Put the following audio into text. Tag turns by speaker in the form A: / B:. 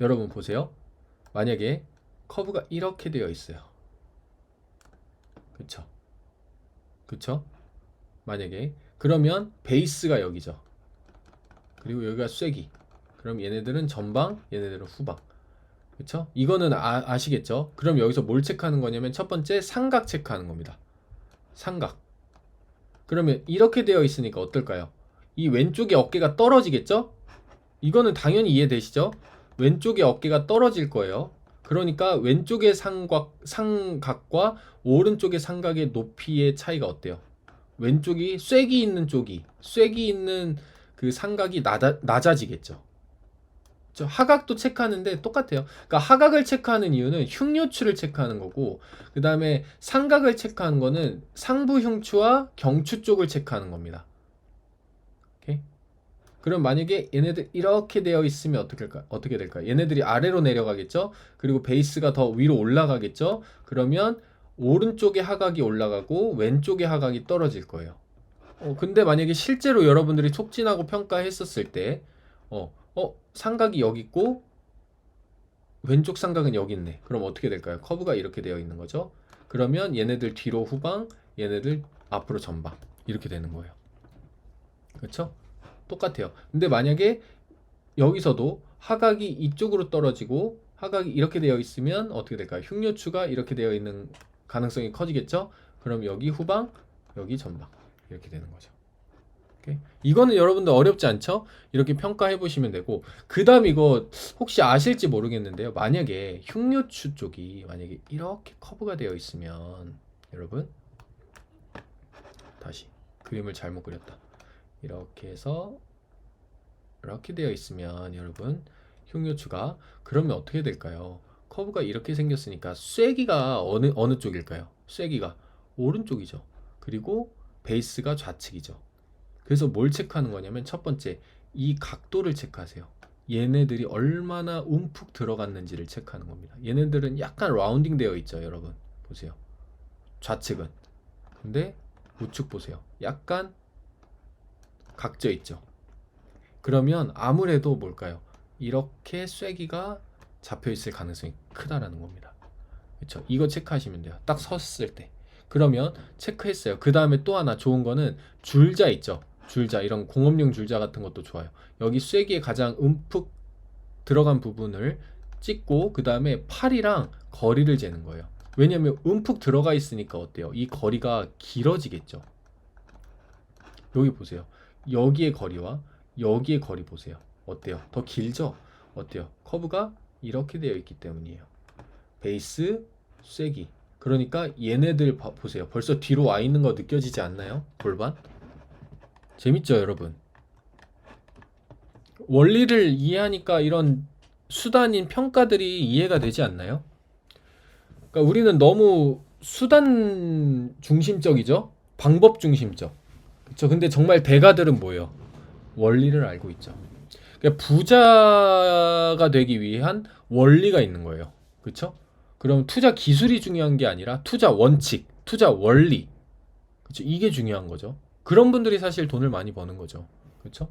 A: 여러분 보세요. 만약에 커브가 이렇게 되어 있어요. 그쵸? 그쵸? 만약에 그러면 베이스가 여기죠. 그리고 여기가 쐐기. 그럼 얘네들은 전방, 얘네들은 후방. 그쵸? 이거는 아, 아시겠죠? 그럼 여기서 뭘 체크하는 거냐면 첫 번째 삼각 체크하는 겁니다. 삼각. 그러면 이렇게 되어 있으니까 어떨까요? 이 왼쪽에 어깨가 떨어지겠죠? 이거는 당연히 이해되시죠? 왼쪽에 어깨가 떨어질 거예요. 그러니까 왼쪽의 삼각, 삼각과 오른쪽의 삼각의 높이의 차이가 어때요? 왼쪽이 쐐기 있는 쪽이 쐐기 있는 그 삼각이 낮아, 낮아지겠죠. 저 하각도 체크하는데 똑같아요. 그러니까 하각을 체크하는 이유는 흉요추를 체크하는 거고 그 다음에 삼각을 체크하는 거는 상부 흉추와 경추 쪽을 체크하는 겁니다. 오케이? 그럼 만약에 얘네들 이렇게 되어 있으면 어떻게 될까? 어떻게 될까? 얘네들이 아래로 내려가겠죠? 그리고 베이스가 더 위로 올라가겠죠? 그러면 오른쪽의 하각이 올라가고 왼쪽의 하각이 떨어질 거예요. 어, 근데 만약에 실제로 여러분들이 촉진하고 평가했었을 때, 어, 어, 삼각이 여기 있고, 왼쪽 삼각은 여기 있네. 그럼 어떻게 될까요? 커브가 이렇게 되어 있는 거죠. 그러면 얘네들 뒤로 후방, 얘네들 앞으로 전방. 이렇게 되는 거예요. 그렇죠? 똑같아요. 근데 만약에 여기서도 하각이 이쪽으로 떨어지고 하각이 이렇게 되어 있으면 어떻게 될까요? 흉요추가 이렇게 되어 있는 가능성이 커지겠죠? 그럼 여기 후방, 여기 전방 이렇게 되는 거죠. 오케이? 이거는 여러분들 어렵지 않죠? 이렇게 평가해 보시면 되고 그 다음 이거 혹시 아실지 모르겠는데요. 만약에 흉요추 쪽이 만약에 이렇게 커브가 되어 있으면 여러분 다시 그림을 잘못 그렸다. 이렇게 해서 이렇게 되어 있으면 여러분 흉요추가 그러면 어떻게 될까요? 커브가 이렇게 생겼으니까 쐐기가 어느 어느 쪽일까요? 쐐기가 오른쪽이죠. 그리고 베이스가 좌측이죠. 그래서 뭘 체크하는 거냐면 첫 번째 이 각도를 체크하세요. 얘네들이 얼마나 움푹 들어갔는지를 체크하는 겁니다. 얘네들은 약간 라운딩 되어 있죠, 여러분. 보세요. 좌측은. 근데 우측 보세요. 약간 각져 있죠. 그러면 아무래도 뭘까요? 이렇게 쐐기가 잡혀 있을 가능성이 크다라는 겁니다. 그렇죠? 이거 체크하시면 돼요. 딱 섰을 때. 그러면 체크했어요. 그 다음에 또 하나 좋은 거는 줄자 있죠. 줄자 이런 공업용 줄자 같은 것도 좋아요. 여기 쐐기에 가장 움푹 들어간 부분을 찍고 그 다음에 팔이랑 거리를 재는 거예요. 왜냐하면 움푹 들어가 있으니까 어때요? 이 거리가 길어지겠죠. 여기 보세요. 여기의 거리와 여기의 거리 보세요. 어때요? 더 길죠? 어때요? 커브가 이렇게 되어 있기 때문이에요. 베이스, 쐐기. 그러니까 얘네들 봐- 보세요. 벌써 뒤로 와 있는 거 느껴지지 않나요? 골반? 재밌죠, 여러분? 원리를 이해하니까 이런 수단인 평가들이 이해가 되지 않나요? 그러니까 우리는 너무 수단 중심적이죠? 방법 중심적. 그렇죠? 근데 정말 대가들은 뭐예요? 원리를 알고 있죠. 그러니까 부자가 되기 위한 원리가 있는 거예요. 그렇죠? 그럼 투자 기술이 중요한 게 아니라 투자 원칙, 투자 원리. 그렇죠? 이게 중요한 거죠. 그런 분들이 사실 돈을 많이 버는 거죠. 그렇죠?